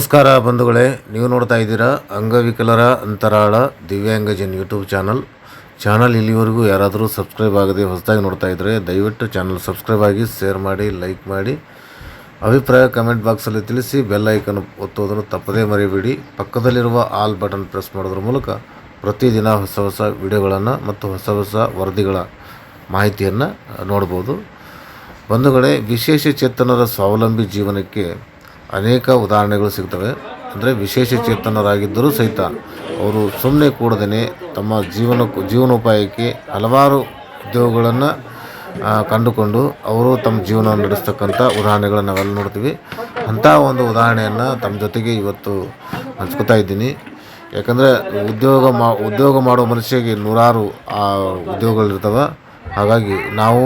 ನಮಸ್ಕಾರ ಬಂಧುಗಳೇ, ನೀವು ನೋಡ್ತಾ ಇದ್ದೀರಾ ಅಂಗವಿಕಲರ ಅಂತರಾಳ ದಿವ್ಯಾಂಗಜನ್ ಯೂಟ್ಯೂಬ್ ಚಾನಲ್. ಚಾನಲ್ ಇಲ್ಲಿವರೆಗೂ ಯಾರಾದರೂ ಸಬ್ಸ್ಕ್ರೈಬ್ ಆಗದೆ ಹೊಸದಾಗಿ ನೋಡ್ತಾ ಇದ್ದರೆ ದಯವಿಟ್ಟು ಚಾನಲ್ ಸಬ್ಸ್ಕ್ರೈಬ್ ಆಗಿ, ಶೇರ್ ಮಾಡಿ, ಲೈಕ್ ಮಾಡಿ. ಅಭಿಪ್ರಾಯ ಕಮೆಂಟ್ ಬಾಕ್ಸಲ್ಲಿ ತಿಳಿಸಿ, ಬೆಲ್ ಐಕನ್ ಒತ್ತೋದನ್ನು ತಪ್ಪದೇ ಮರಿಬೇಡಿ. ಪಕ್ಕದಲ್ಲಿರುವ ಆಲ್ ಬಟನ್ ಪ್ರೆಸ್ ಮಾಡೋದ್ರ ಮೂಲಕ ಪ್ರತಿದಿನ ಹೊಸ ಹೊಸ ವಿಡಿಯೋಗಳನ್ನು ಮತ್ತು ಹೊಸ ಹೊಸ ವರದಿಗಳ ಮಾಹಿತಿಯನ್ನು ನೋಡ್ಬೋದು. ಬಂಧುಗಳೇ, ವಿಶೇಷ ಚೇತನರ ಸ್ವಾವಲಂಬಿ ಜೀವನಕ್ಕೆ ಅನೇಕ ಉದಾಹರಣೆಗಳು ಸಿಗ್ತವೆ. ಅಂದರೆ ವಿಶೇಷ ಚೇತನರಾಗಿದ್ದರೂ ಸಹಿತ ಅವರು ಸುಮ್ಮನೆ ಕೂಡದೇ ತಮ್ಮ ಜೀವನ ಜೀವನೋಪಾಯಕ್ಕೆ ಹಲವಾರು ಉದ್ಯೋಗಗಳನ್ನು ಕಂಡುಕೊಂಡು ಅವರು ತಮ್ಮ ಜೀವನವನ್ನು ನಡೆಸ್ತಕ್ಕಂಥ ಉದಾಹರಣೆಗಳನ್ನು ನಾವೆಲ್ಲ ನೋಡ್ತೀವಿ. ಅಂಥ ಒಂದು ಉದಾಹರಣೆಯನ್ನು ತಮ್ಮ ಜೊತೆಗೆ ಇವತ್ತು ಹಂಚ್ಕೋತಾ ಇದ್ದೀನಿ. ಯಾಕಂದರೆ ಉದ್ಯೋಗ ಮಾ ಉದ್ಯೋಗ ಮಾಡೋ ಮನುಷ್ಯಗೆ ನೂರಾರು ಆ, ಉದ್ಯೋಗಗಳಿರ್ತವೆ. ಹಾಗಾಗಿ ನಾವು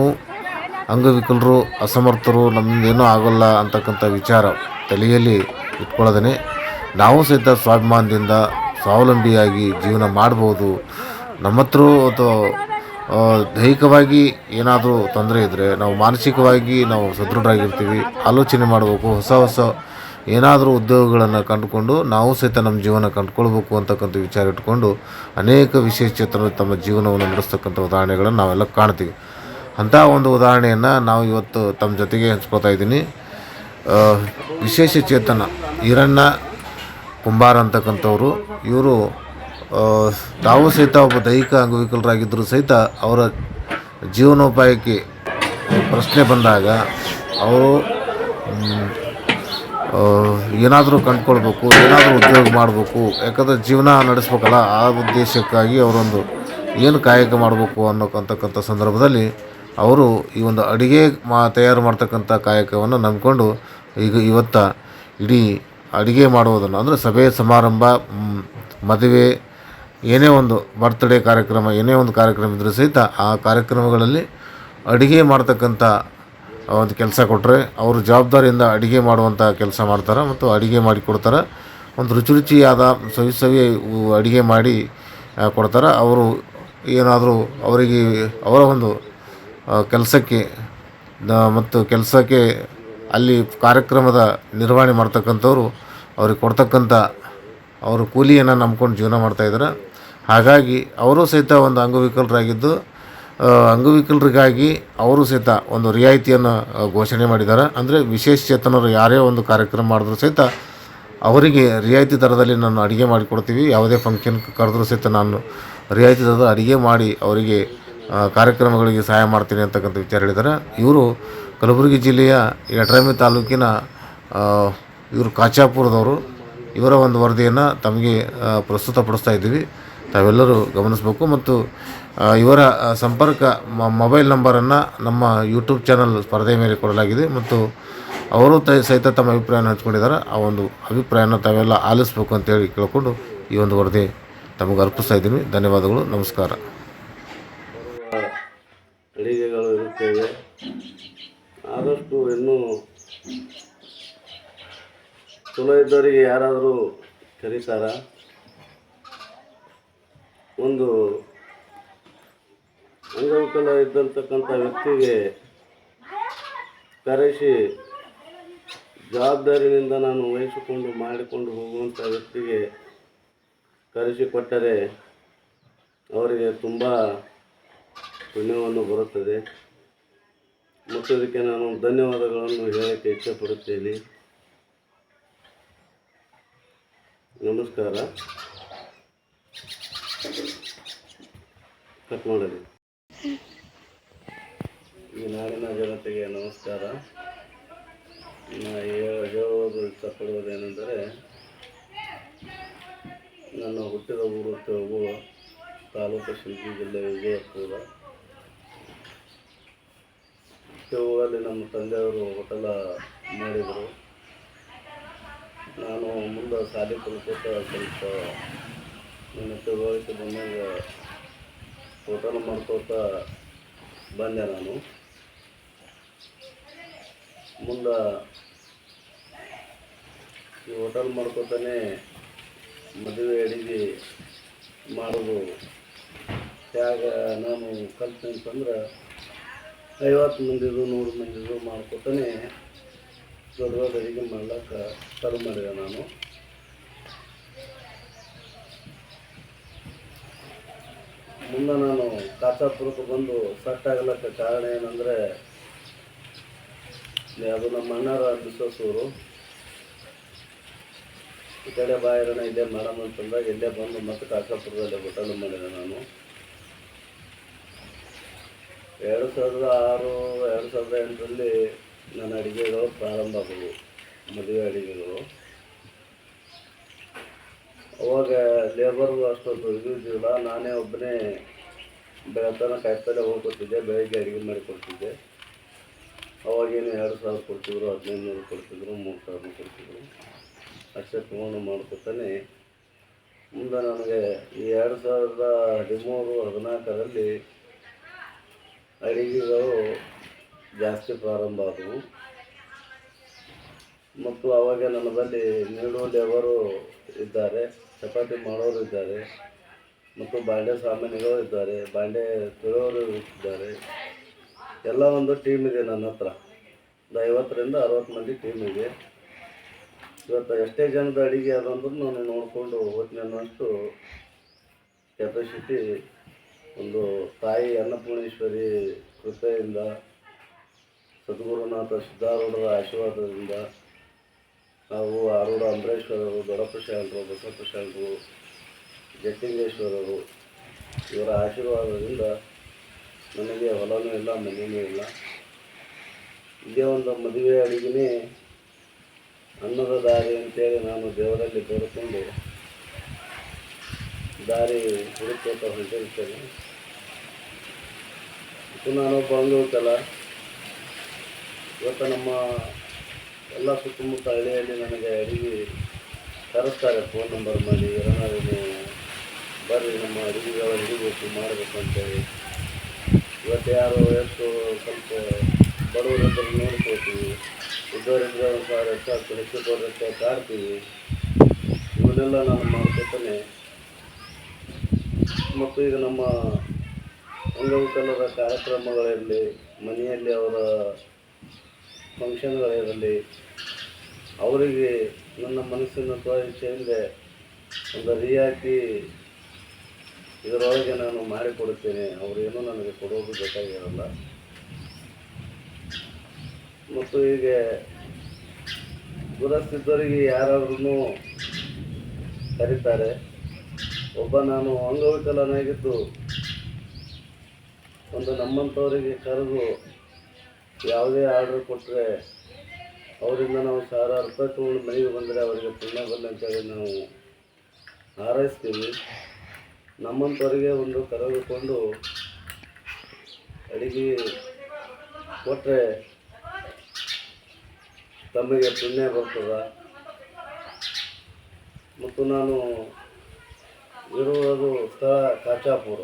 ಅಂಗವಿಕಲರು ಅಸಮರ್ಥರು ನಮ್ಮಿಂದ ಏನೂ ಆಗೋಲ್ಲ ಅಂತಕ್ಕಂಥ ವಿಚಾರ ತಲೆಯಲ್ಲಿ ಇಟ್ಕೊಳ್ಳೋದೇ ನಾವು ಸಹಿತ ಸ್ವಾಭಿಮಾನದಿಂದ ಸ್ವಾವಲಂಬಿಯಾಗಿ ಜೀವನ ಮಾಡ್ಬೋದು. ನಮ್ಮ ಹತ್ರ ಅಥವಾ ದೈಹಿಕವಾಗಿ ಏನಾದರೂ ತೊಂದರೆ ಇದ್ದರೆ ನಾವು ಮಾನಸಿಕವಾಗಿ ನಾವು ಸದೃಢರಾಗಿರ್ತೀವಿ. ಆಲೋಚನೆ ಮಾಡಬೇಕು. ಹೊಸ ಹೊಸ ಏನಾದರೂ ಉದ್ಯೋಗಗಳನ್ನು ಕಂಡುಕೊಂಡು ನಾವು ಸಹಿತ ನಮ್ಮ ಜೀವನ ಕಂಡುಕೊಳ್ಬೇಕು ಅಂತಕ್ಕಂಥ ವಿಚಾರ ಇಟ್ಕೊಂಡು ಅನೇಕ ವಿಶೇಷ ಚೇತನರು ತಮ್ಮ ಜೀವನವನ್ನು ನಡೆಸ್ತಕ್ಕಂಥ ಉದಾಹರಣೆಗಳನ್ನು ನಾವೆಲ್ಲ ಕಾಣ್ತೀವಿ. ಅಂಥ ಒಂದು ಉದಾಹರಣೆಯನ್ನು ನಾವು ಇವತ್ತು ತಮ್ಮ ಜೊತೆಗೆ ಹಂಚ್ಕೊಳ್ತಾ ಇದ್ದೀನಿ. ವಿಶೇಷ ಚೇತನ ಈರಣ್ಣ ಕುಂಬಾರ ಅಂತಕ್ಕಂಥವ್ರು. ಇವರು ತಾವು ಸಹಿತ ಒಬ್ಬ ದೈಹಿಕ ಅಂಗವಿಕಲರಾಗಿದ್ದರೂ ಸಹಿತ ಅವರ ಜೀವನೋಪಾಯಕ್ಕೆ ಪ್ರಶ್ನೆ ಬಂದಾಗ ಅವರು ಏನಾದರೂ ಕಂಡುಕೊಳ್ಬೇಕು, ಏನಾದರೂ ಉದ್ಯೋಗ ಮಾಡಬೇಕು, ಯಾಕಂದರೆ ಜೀವನ ನಡೆಸ್ಬೇಕಲ್ಲ, ಆ ಉದ್ದೇಶಕ್ಕಾಗಿ ಅವರೊಂದು ಏನು ಕಾಯಕ ಮಾಡಬೇಕು ಅನ್ನೋಕ್ಕಂತಕ್ಕಂಥ ಸಂದರ್ಭದಲ್ಲಿ ಅವರು ಈ ಒಂದು ಅಡುಗೆ ಮಾ ತಯಾರು ಮಾಡ್ತಕ್ಕಂಥ ಕಾಯಕವನ್ನು ನಂಬಿಕೊಂಡು ಈಗ ಇವತ್ತು ಇಡೀ ಅಡುಗೆ ಮಾಡುವುದನ್ನು, ಅಂದರೆ ಸಭೆ ಸಮಾರಂಭ ಮದುವೆ, ಏನೇ ಒಂದು ಬರ್ತ್ಡೇ ಕಾರ್ಯಕ್ರಮ, ಏನೇ ಒಂದು ಕಾರ್ಯಕ್ರಮ ಇದ್ದರೂ ಸಹಿತ ಆ ಕಾರ್ಯಕ್ರಮಗಳಲ್ಲಿ ಅಡುಗೆ ಮಾಡ್ತಕ್ಕಂಥ ಒಂದು ಕೆಲಸ ಕೊಟ್ಟರೆ ಅವರು ಜವಾಬ್ದಾರಿಯಿಂದ ಅಡುಗೆ ಮಾಡುವಂಥ ಕೆಲಸ ಮಾಡ್ತಾರೆ ಮತ್ತು ಅಡುಗೆ ಮಾಡಿ ಕೊಡ್ತಾರೆ. ಒಂದು ರುಚಿ ರುಚಿಯಾದ, ಸವಿ ಸವಿ ಅಡುಗೆ ಮಾಡಿ ಕೊಡ್ತಾರೆ. ಅವರು ಏನಾದರೂ ಅವರಿಗೆ ಅವರ ಒಂದು ಕೆಲಸಕ್ಕೆ ಮತ್ತು ಕೆಲಸಕ್ಕೆ ಅಲ್ಲಿ ಕಾರ್ಯಕ್ರಮದ ನಿರ್ವಹಣೆ ಮಾಡ್ತಕ್ಕಂಥವ್ರು ಅವ್ರಿಗೆ ಕೊಡ್ತಕ್ಕಂಥ ಅವರು ಕೂಲಿಯನ್ನು ನಂಬ್ಕೊಂಡು ಜೀವನ ಮಾಡ್ತಾಯಿದ್ದಾರೆ ಹಾಗಾಗಿ ಅವರು ಸಹಿತ ಒಂದು ಅಂಗವಿಕಲರಾಗಿದ್ದು ಅಂಗವಿಕಲರಿಗಾಗಿ ಅವರು ಸಹಿತ ಒಂದು ರಿಯಾಯಿತಿಯನ್ನು ಘೋಷಣೆ ಮಾಡಿದ್ದಾರೆ. ಅಂದರೆ ವಿಶೇಷ ಚೇತನರು ಯಾರೇ ಒಂದು ಕಾರ್ಯಕ್ರಮ ಮಾಡಿದ್ರು ಸಹಿತ ಅವರಿಗೆ ರಿಯಾಯಿತಿ ದರದಲ್ಲಿ ನಾನು ಅಡುಗೆ ಮಾಡಿಕೊಡ್ತೀವಿ. ಯಾವುದೇ ಫಂಕ್ಷನ್ ಕರೆದ್ರೂ ಸಹಿತ ನಾನು ರಿಯಾಯಿತಿ ದರದ ಅಡುಗೆ ಮಾಡಿ ಅವರಿಗೆ ಕಾರ್ಯಕ್ರಮಗಳಿಗೆ ಸಹಾಯ ಮಾಡ್ತೀನಿ ಅಂತಕ್ಕಂಥ ವಿಚಾರ ಹೇಳಿದ್ದಾರೆ. ಇವರು ಕಲಬುರಗಿ ಜಿಲ್ಲೆಯ ಯಡ್ರಾಮಿ ತಾಲೂಕಿನ ಇವರು ಕಾಚಾಪುರದವರು. ಇವರ ಒಂದು ವರದಿಯನ್ನು ತಮಗೆ ಪ್ರಸ್ತುತಪಡಿಸ್ತಾ ಇದ್ದೀವಿ. ತಾವೆಲ್ಲರೂ ಗಮನಿಸಬೇಕು ಮತ್ತು ಇವರ ಸಂಪರ್ಕ ಮೊಬೈಲ್ ನಂಬರನ್ನು ನಮ್ಮ ಯೂಟ್ಯೂಬ್ ಚಾನಲ್ ಸ್ಪರ್ಧೆ ಮೇಲೆ ಕೊಡಲಾಗಿದೆ ಮತ್ತು ಅವರು ತ, ಸಹಿತ ತಮ್ಮ ಅಭಿಪ್ರಾಯನ ಹಂಚ್ಕೊಂಡಿದ್ದಾರೆ. ಆ ಒಂದು ಅಭಿಪ್ರಾಯನ ತಾವೆಲ್ಲ ಆಲಿಸ್ಬೇಕು ಅಂತೇಳಿ ಕೇಳಿಕೊಂಡು ಈ ಒಂದು ವರದಿ ತಮಗೆ ಅರ್ಪಿಸ್ತಾ ಇದ್ದೀನಿ. ಧನ್ಯವಾದಗಳು. ನಮಸ್ಕಾರ. ಇರುತ್ತೇವೆ ಆದಷ್ಟು ಇನ್ನೂ ಚಲೋ ಇದ್ದವರಿಗೆ ಯಾರಾದರೂ ಕರೀತಾರ? ಒಂದು ಅಂಗವಿಕಲ ಇದ್ದಂತಕ್ಕಂಥ ವ್ಯಕ್ತಿಗೆ ಕರೆಸಿ, ಜವಾಬ್ದಾರಿನಿಂದ ನಾನು ವಹಿಸಿಕೊಂಡು ಮಾಡಿಕೊಂಡು ಹೋಗುವಂಥ ವ್ಯಕ್ತಿಗೆ ಕರೆಸಿಕೊಟ್ಟರೆ ಅವರಿಗೆ ತುಂಬ ಪುಣ್ಯವನ್ನು ಬರುತ್ತದೆ. ಮತ್ತು ಇದಕ್ಕೆ ನಾನು ಧನ್ಯವಾದಗಳನ್ನು ಹೇಳಕ್ಕೆ ಇಚ್ಛೆಪಡುತ್ತೇನೆ ನಮಸ್ಕಾರ. ಕಟ್ ಮಾಡಲಿ ಈ ನಾಡಿನ ಜನತೆಗೆ ನಮಸ್ಕಾರ. ಹೇಳುವುದು ಇಷ್ಟಪಡುವುದೇನೆಂದರೆ, ನನ್ನ ಹುಟ್ಟಿದ ಊರು ತೆಲುಗು ತಾಲೂಕು ಶಿಲ್ಪಿ ಜಿಲ್ಲೆ ವಿಜಯಪುರ ಊರಲ್ಲಿ ನಮ್ಮ ತಂದೆಯವರು ಹೋಟೆಲ ಮಾಡಿದರು. ನಾನು ಮುಂದೆ ಶಾಲೆ ಕಲ್ಕೋತ ಸ್ವಲ್ಪ ನನ್ನ ತಿಳುವಳಿಕೆ ಬಂದಾಗ ಹೋಟೆಲ್ ಮಾಡ್ಕೋತ ಬಂದೆ ನಾನು. ಮುಂದೆ ಈ ಹೋಟೆಲ್ ಮಾಡ್ಕೋತಾನೆ ಮದುವೆ ಅಡಿಗೆ ಮಾಡೋದು. ಹೇಗ ನಾನು ಕಲ್ತೆ ಅಂತಂದ್ರೆ ಐವತ್ತು ಮಂದಿದು, ನೂರು ಮಂದಿದು ಮಾಡ್ಕೊತಾನೆ ದೊಡ್ಡ ಅಡುಗೆ ಮಾಡ್ಲಿಕ್ಕೆ ಶುರು ಮಾಡಿದೆ ನಾನು. ಮುಂದೆ ನಾನು ಕಾಚಾಪುರಕ್ಕೆ ಬಂದು ಸೆಟ್ ಆಗಲಕ್ಕೆ ಕಾರಣ ಏನಂದರೆ ಅದು ನಮ್ಮ ಅಣ್ಣರ ಬಿಸೋಸೂರು ಈ ಕಡೆ ಬಾಯಿರೋಣ ಇಲ್ಲೇ ಮಾಡಮ್ ಅಂತಂದಾಗ ಇಲ್ಲೇ ಬಂದು ಮತ್ತೆ ಕಾಚಾಪುರದಲ್ಲೇ ಊಟನೂ ಮಾಡಿದೆ ನಾನು. ಎರಡು ಸಾವಿರದ ಆರು, ಎರಡು ಸಾವಿರದ ಎಂಟರಲ್ಲಿ ನನ್ನ ಅಡುಗೆಗಳು ಪ್ರಾರಂಭ ಆದವು, ಮದುವೆ ಅಡುಗೆಗಳು. ಅವಾಗ ಲೇಬರ್ಗೂ ಅಷ್ಟೊಂದು ಇದು ಇದ್ದಿಲ್ಲ ನಾನೇ ಒಬ್ಬನೇ ಬೆಳತನ ಕಾಯಿಪಲ್ಲೆ ಹೋಗ್ಕೊಡ್ತಿದ್ದೆ ಬೆಳಗ್ಗೆ ಅಡುಗೆ ಮಾಡಿ ಕೊಡ್ತಿದ್ದೆ. ಅವಾಗೇನು ಎರಡು ಸಾವಿರ ಕೊಡ್ತಿದ್ರು ಹದಿನೈದು ನೂರು ಕೊಡ್ತಿದ್ರು, ಮೂರು ಸಾವಿರ ಕೊಡ್ತಿದ್ರು. ಅಷ್ಟೇ ತೊಗೊಂಡು ಮಾಡ್ಕೊತಾನೆ. ಮುಂದೆ ನನಗೆ ಈ ಎರಡು ಸಾವಿರದ ಹದಿಮೂರು, ಹದಿನಾಲ್ಕರಲ್ಲಿ ಅಡಿಗೆಗಳು ಜಾಸ್ತಿ ಪ್ರಾರಂಭ ಆದವು. ಮತ್ತು ಅವಾಗ ನನ್ನ ಬಳಿ ನೀಡುವ ಲೇಬರು ಇದ್ದಾರೆ, ಚಪಾತಿ ಮಾಡೋರು ಇದ್ದಾರೆ, ಮತ್ತು ಬಾಂಡೆ ಸಾಮಾನ್ಯಗಳು ಇದ್ದಾರೆ, ಬಾಂಡೆ ತೊಳೆಯೋರು ಇದ್ದಾರೆ. ಎಲ್ಲ ಒಂದು ಟೀಮ್ ಇದೆ ನನ್ನ ಹತ್ರ. ಒಂದು ಐವತ್ತರಿಂದ ಅರವತ್ತು ಮಂದಿ ಟೀಮ್ ಇದೆ. ಇವತ್ತು ಎಷ್ಟೇ ಜನದ ಅಡಿಗೆ ಅದಂದ್ರೂ ನಾನು ನೋಡಿಕೊಂಡು ಅನ್ನೋಷ್ಟು ಕೆಪಾಸಿಟಿ ಒಂದು ತಾಯಿ ಅನ್ನಪೂರ್ಣೇಶ್ವರಿ ಕೃಪೆಯಿಂದ ಸದ್ಗುರುನಾಥ ಸಿದ್ಧಾರೂಢರ ಆಶೀರ್ವಾದದಿಂದ ನಾವು ಆರೂಢ ಅಂಬರೇಶ್ವರರು ಬಸವಪ್ಪ ಶಾಲರು ಜಟ್ಟಿಂಗೇಶ್ವರರು, ಇವರ ಆಶೀರ್ವಾದದಿಂದ ನನಗೆ ಹೊಲನೂ ಇಲ್ಲ, ಮನೆಯೂ ಇಲ್ಲ. ಇದೇ ಒಂದು ಮದುವೆ ಅಡಿಗೆನೇ ಅನ್ನದ ದಾರಿ ಅಂತೇಳಿ ನಾನು ದೇವರಲ್ಲಿ ಬೇಡಿಕೊಂಡು. ದಾರಿ ಹುಡುಕೋತ ಹೊಂಟಿರ್ತೇನೆ ಇದು ನಾನು ಬಂದಿರುತ್ತಲ್ಲ ಇವತ್ತು ನಮ್ಮ ಎಲ್ಲ ಸುತ್ತಮುತ್ತ ಹಳ್ಳಿಯಲ್ಲಿ ನನಗೆ ಅಡುಗೆ ತರಿಸ್ತಾರೆ ಫೋನ್ ನಂಬರ್ ಮಾಡಿ, ಏನಾದ್ರು ಬರ್ರಿ, ನಮ್ಮ ಅಡುಗೆಗಳ ಹಿಡಿಬೇಕು, ಮಾಡಬೇಕು ಅಂತೇಳಿ ಇವತ್ತು ಯಾರು ಎಷ್ಟು ಸ್ವಲ್ಪ ಬಡವರಿದ್ದರೆ ನೋಡ್ಕೋತೀವಿ. ಇದ್ದವರಿದ್ದರೆ ಒಂದು ಸಾವಿರ ಹೆಚ್ಚು ಕೊಡೋದಕ್ಕೆ ಕಾಡ್ತೀವಿ. ಇವನ್ನೆಲ್ಲ ನಾನು ಮಾಡ್ಕೊತಾನೆ. ಮತ್ತು ಈಗ ನಮ್ಮ ಅಂಗವಿಕಲರ ಕಾರ್ಯಕ್ರಮಗಳಿರಲಿ ಮನೆಯಲ್ಲಿ ಅವರ ಫಂಕ್ಷನ್ಗಳಿರಲಿ ಅವರಿಗೆ ನನ್ನ ಮನಸ್ಸಿನ ಇಚ್ಛೆಯಿಂದ ಒಂದು ರಿಯಾಯಿತಿ ಇದರೊಳಗೆ ನಾನು ಮಾಡಿಕೊಡುತ್ತೇನೆ. ಅವರೇನು ನನಗೆ ಕೊಡೋದು ಬೇಕಾಗಿರಲ್ಲ. ಮತ್ತು ಹೀಗೆ ದುರಸ್ತಿದ್ದವರಿಗೆ ಯಾರಾದ್ರೂ ಕರೀತಾರೆ. ಒಬ್ಬ ನಾನು ಅಂಗವಿಕಲನಾಗಿದ್ದು, ಒಂದು ನಮ್ಮಂಥವರಿಗೆ ಕರೆದು ಯಾವುದೇ ಆರ್ಡರ್ ಕೊಟ್ಟರೆ ಅವರಿಂದ ನಾವು ಸಾವಿರಾರು ರೂಪಾಯಿ ತೊಗೊಂಡು ಮನೆಗೆ ಬಂದರೆ ಅವರಿಗೆ ಪುಣ್ಯ ಬರಲಿ ಅಂತೇಳಿ ನಾವು ಹಾರೈಸ್ತೀವಿ. ನಮ್ಮಂಥವರಿಗೆ ಒಂದು ಕರೆದುಕೊಂಡು ಅಡಿಗೆ ಕೊಟ್ಟರೆ ತಮಗೆ ಪುಣ್ಯ ಬರ್ತದೆ. ಮತ್ತು ನಾನು ಇರುವುದು ಸ್ಥಳ ಕಾಚಾಪುರ.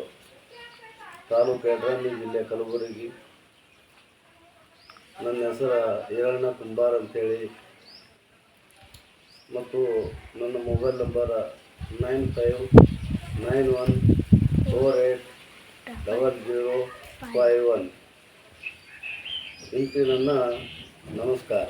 ತಾಲೂಕು ಯಡ್ರಾಮಿ ಜಿಲ್ಲೆ ಕಲಬುರಗಿ. ನನ್ನ ಹೆಸರು ಈರಣ್ಣ ಕುಂಬಾರ್ ಅಂತೇಳಿ. ಮತ್ತು ನನ್ನ mobile number nine five nine one four eight double zero five one. ಇಂತಿ ನನ್ನ ನಮಸ್ಕಾರ.